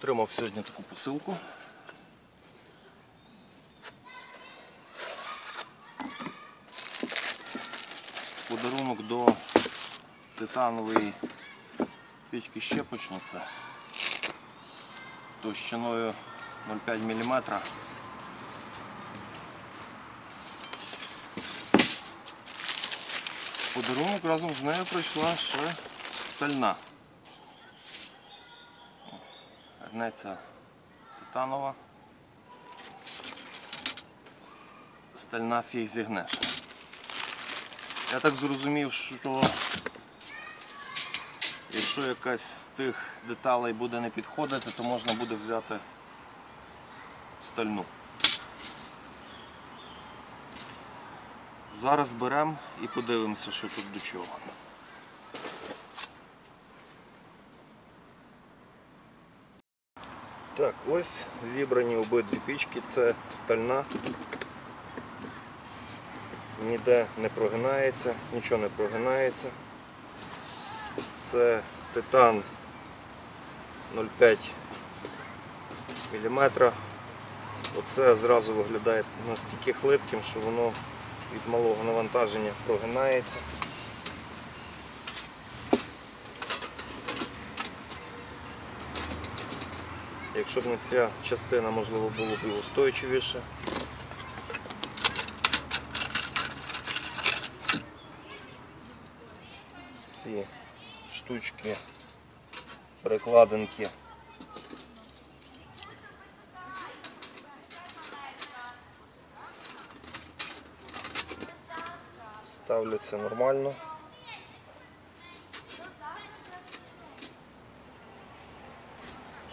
Отримав сьогодні таку посилку. Подарунок до титанової печки щепочниці товщиною 0,5 мм. Подарунок разом з нею прийшла ще стальна. Гнеться титанова. Стальна фіг. Я так зрозумів, що якщо якась з тих деталей буде не підходити, то можна буде взяти стальну. Зараз беремо і подивимося, що тут до чого. Так, ось зібрані обидві пічки, це стальна. Ніде не прогинається, нічого не прогинається. Це титан 0,5 мм. Оце зразу виглядає настільки хлипким, що воно від малого навантаження прогинається. Якщо б не ця частина, можливо, було б і устойчивіше. Ці штучки, прикладинки. Ставляться нормально.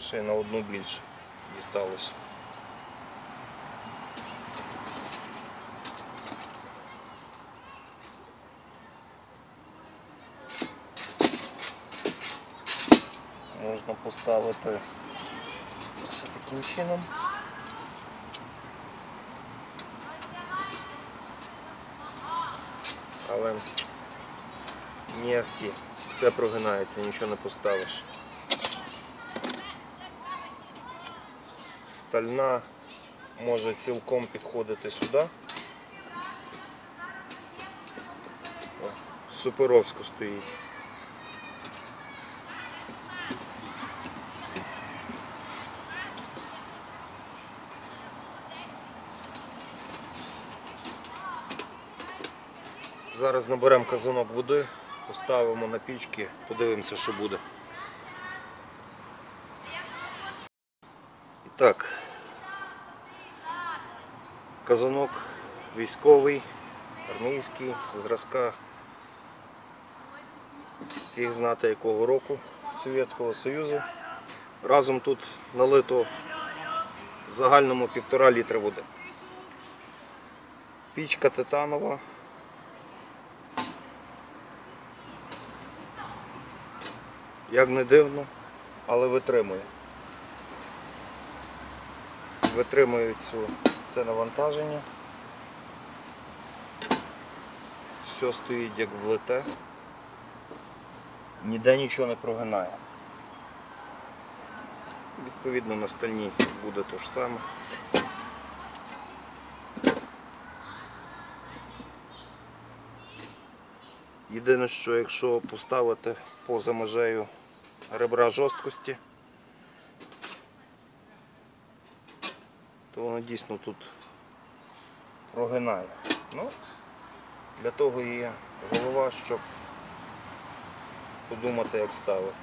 Ще на одну більше дісталося. Можна поставити ось таким чином. Але нігті, все прогинається, нічого не поставиш. Стальна може цілком підходити сюди. Суперовсько стоїть. Зараз наберемо казанок води, поставимо на пічки, подивимося, що буде. І так, казанок військовий, армійський, зразка. Фіг знати якого року Совєтського Союзу. Разом тут налито в загальному півтора літра води. Пічка титанова. Як не дивно, але витримує. Витримує цю, це навантаження. Все стоїть як влите. Ніде нічого не прогинає. Відповідно на стальні буде те ж саме. Єдине, що якщо поставити поза межею ребра жорсткості, то воно дійсно тут прогинає. Ну, Для того є голова, щоб подумати, як ставити.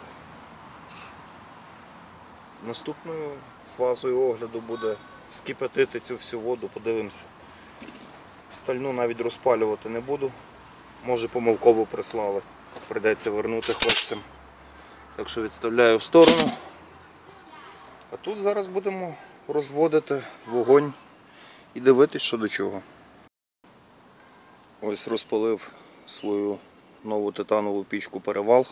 Наступною фазою огляду буде скипятити цю всю воду, подивимося. Стальну навіть розпалювати не буду. Може помилково прислали. Придеться вернути хлопцям. Так що відставляю в сторону. А тут зараз будемо розводити вогонь і дивитись, що до чого. Ось розпалив свою нову титанову пічку перевал.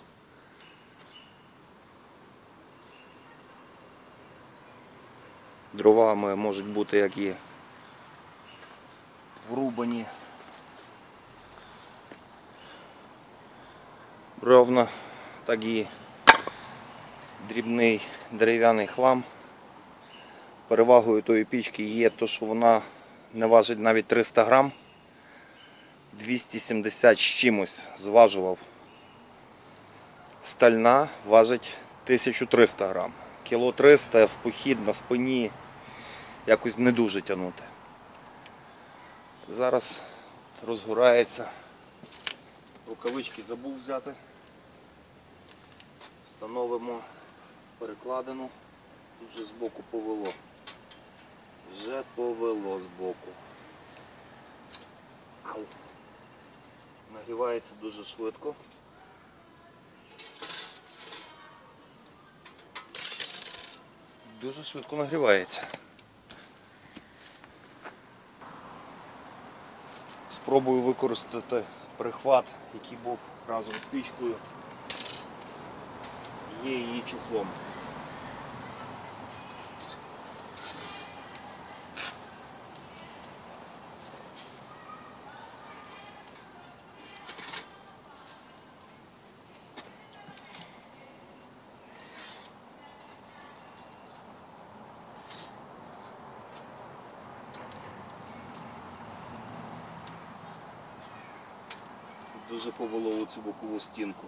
Дровами можуть бути як і врубані бревна, так і дрібний дерев'яний хлам. Перевагою тої пічки є те, що вона не важить навіть 300 грам. 270 з чимось зважував. Стальна важить 1300 грам. Кіло 300 в похід на спині якось не дуже тягнути. Зараз розгорається. Рукавички забув взяти. Встановимо перекладину. Тут вже збоку повело. Вже повело збоку. Ау. Нагрівається дуже швидко. Дуже швидко нагрівається. Спробую використати прихват, який був разом з пічкою. Є її чухлом. Дуже повело у цю бокову стінку.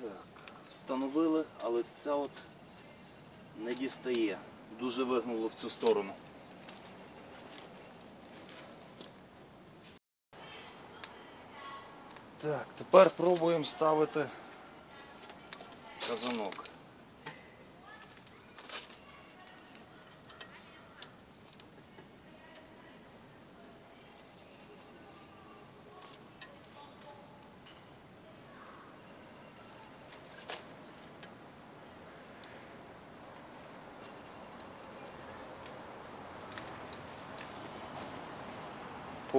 Так, встановили, але ця от не дістає. Дуже вигнуло в цю сторону. Так, тепер пробуємо ставити казанок.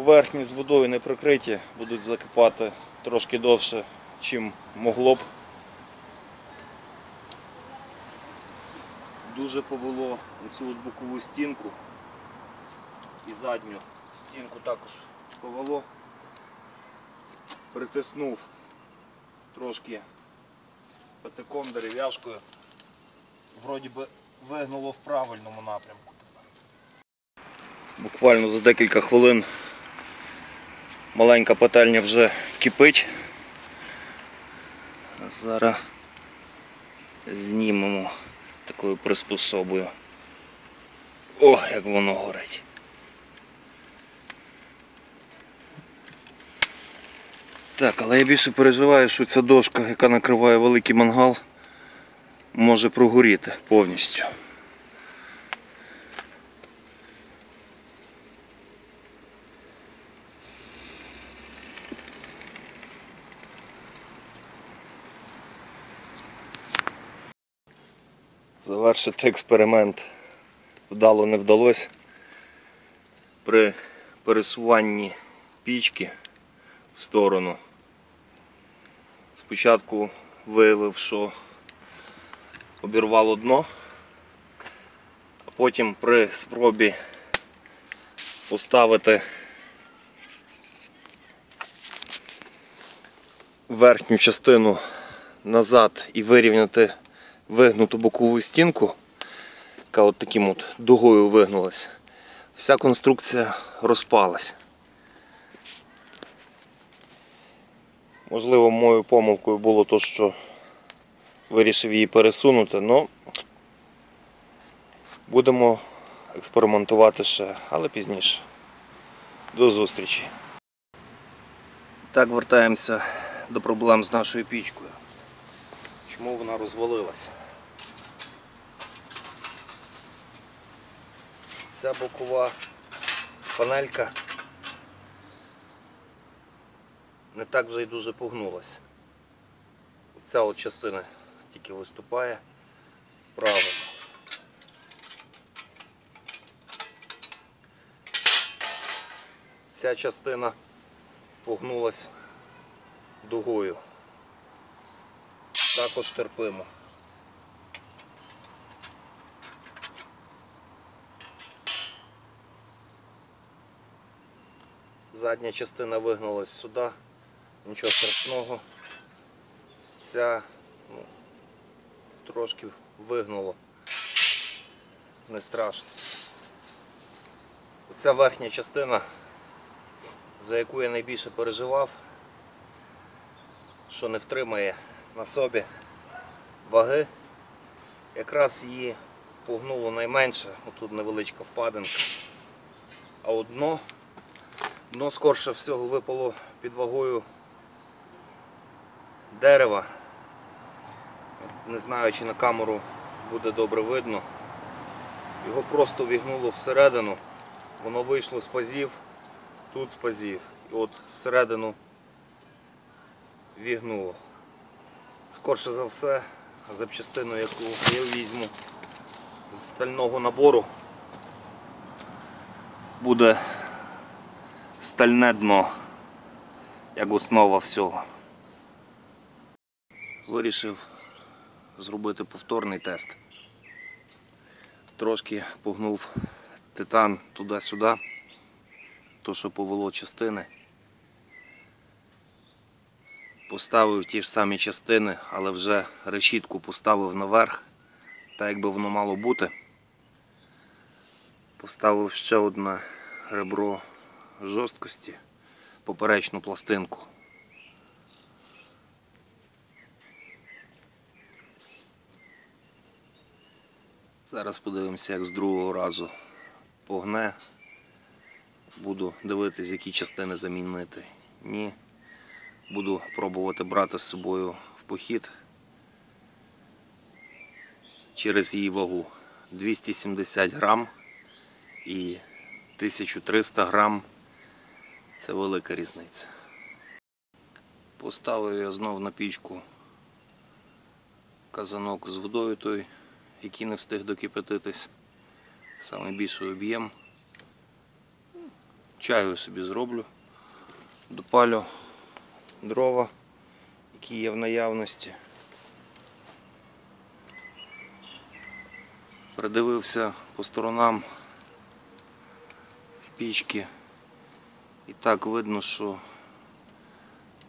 Поверхні з водою не прикриті, будуть закипати трошки довше, чим могло б. Дуже повело оцю от бокову стінку і задню стінку також повело. Притиснув трошки патиком, дерев'яшкою. Вроді би вигнуло в правильному напрямку. Буквально за декілька хвилин маленька пательня вже кипить. Зараз знімемо такою приспособою. О, як воно горить. Так, але я більше переживаю, що ця дошка, яка накриває великий мангал, може прогоріти повністю. Завершити експеримент вдало не вдалося. При пересуванні пічки в сторону. Спочатку виявив, що обірвало дно, а потім при спробі поставити верхню частину назад і вирівняти вигнуту бокову стінку, яка от таким от дугою вигнулась, вся конструкція розпалась. Можливо, моєю помилкою було то, що вирішив її пересунути, але будемо експериментувати ще, але пізніше. До зустрічі. Так, вертаємося до проблем з нашою пічкою. Чому вона розвалилася? Ця бокова панелька не так вже й дуже погнулася. Ця от частина тільки виступає вправо. Ця частина погнулась дугою. Також терпимо. Задня частина вигнулась сюди, нічого страшного. Ця ну, трошки вигнуло. Не страшно. Оця верхня частина, за яку я найбільше переживав, що не втримає на собі ваги, якраз її погнуло найменше, тут невеличка впадинка. А от дно, дно скорше всього випало під вагою дерева. Не знаю, чи на камеру буде добре видно. Його просто вігнуло всередину. Воно вийшло з пазів, тут з пазів. І от всередину вігнуло. Скорше за все, запчастину, яку я візьму з стального набору, буде стальне дно, як основа всього. Вирішив зробити повторний тест. Трошки погнув титан туди-сюди, то що повело частини. Поставив ті ж самі частини, але вже решітку поставив наверх, так як би воно мало бути. Поставив ще одне ребро жорсткості, поперечну пластинку. Зараз подивимося, як з другого разу погне. Буду дивитись, які частини замінити. Ні. Буду пробувати брати з собою в похід через її вагу. 270 грам і 1300 грам. Це велика різниця. Поставив я знов на пічку казанок з водою той, який не встиг докипятитись. Найбільший об'єм. Чаю собі зроблю, допалю дрова, які є в наявності. Придивився по сторонам пічки. І так видно, що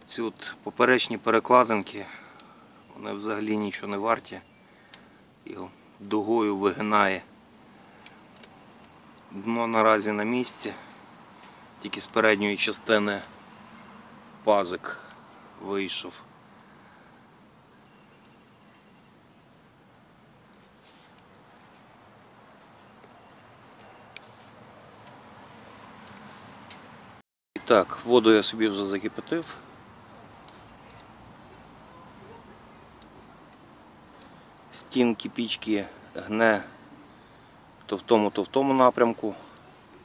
ці от поперечні перекладинки, вони взагалі нічого не варті. Його дугою вигинає. Дно наразі на місці, тільки з передньої частини пазик вийшов. І так, воду я собі вже закипятив. Стінки пічки гне то в тому, то в тому напрямку.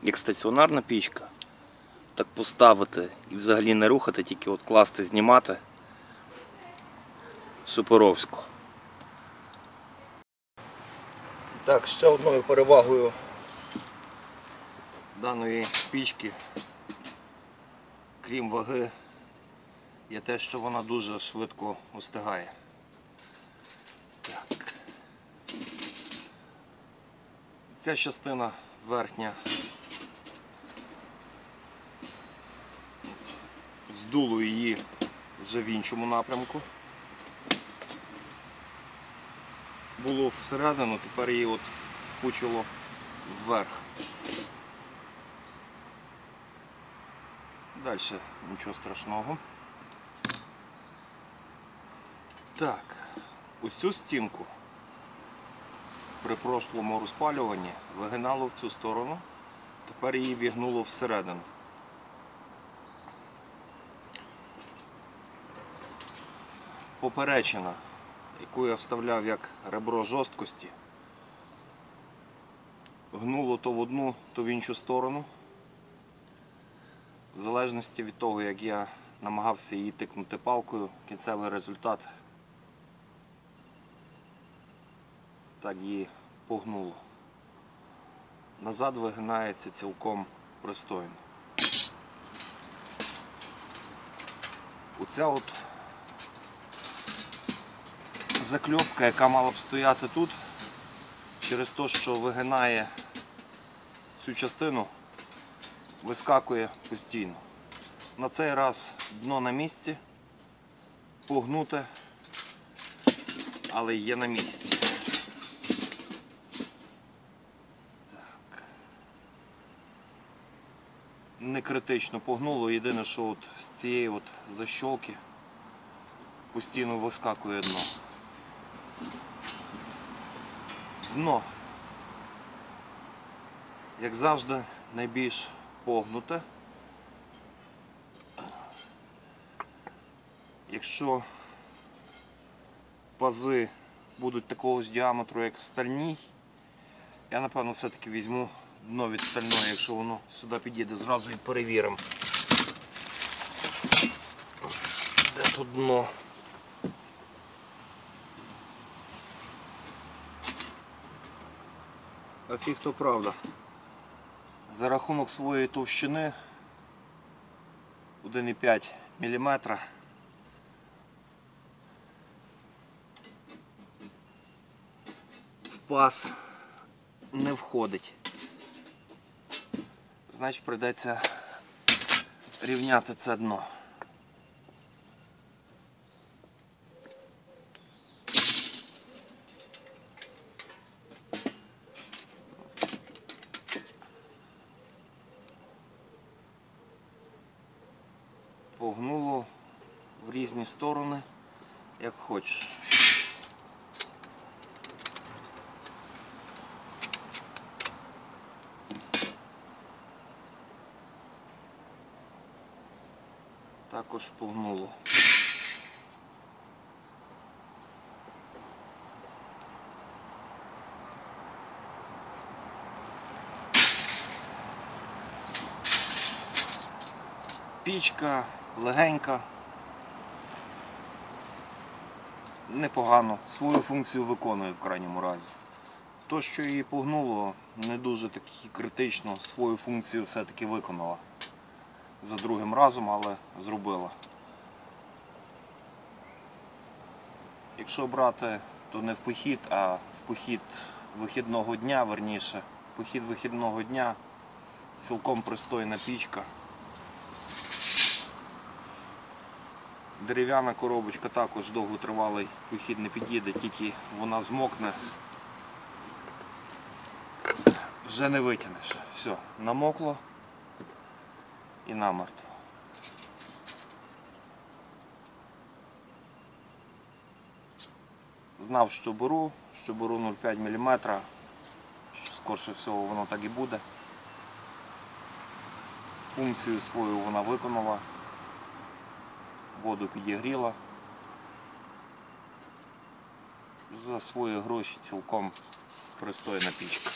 Як стаціонарна пічка, так поставити і взагалі не рухати, тільки от класти, знімати суперовсько. Так, ще одною перевагою даної пічки, крім ваги, є те, що вона дуже швидко остигає. Так. Ця частина верхня здуло її вже в іншому напрямку. Було всередину, тепер її от впучило вверх. Далі нічого страшного. Так, ось цю стінку при прошлому розпалюванні вигинало в цю сторону, тепер її вігнуло всередину. Поперечина, яку я вставляв як ребро жорсткості, гнуло то в одну, то в іншу сторону. В залежності від того, як я намагався її тикнути палкою, кінцевий результат так її погнуло. Назад вигинається цілком пристойно. Оця от закльопка, яка мала б стояти тут, через те, що вигинає цю частину, вискакує постійно. На цей раз дно на місці, погнуте, але є на місці. Так. Не критично погнуло, єдине, що от з цієї от защолки постійно вискакує дно. Дно, як завжди, найбільш погнуте. Якщо пази будуть такого ж діаметру, як в стальній, я напевно все-таки візьму дно від стальної, якщо воно сюди підійде, зразу і перевіримо. Де тут дно? А фіг то правда. За рахунок своєї товщини 1,5 мм. В паз не входить. Значить прийдеться рівняти це дно. Погнуло різні сторони, як хочеш. Також погнуло. Пічка легенька. Непогано. Свою функцію виконує в крайньому разі. То, що її погнуло, не дуже таки критично, свою функцію все-таки виконала. За другим разом, але зробила. Якщо брати, то не в похід, а в похід вихідного дня, верніше, похід вихідного дня, цілком пристойна пічка. Дерев'яна коробочка також довготривалий похід не підійде, тільки вона змокне. Вже не витягнеш. Все, намокло і намертво. Знав, що беру, що беру 0,5 мм, що скорше всього воно так і буде. Функцію свою вона виконала воду підігріла. За свої гроші цілком пристойна пічка.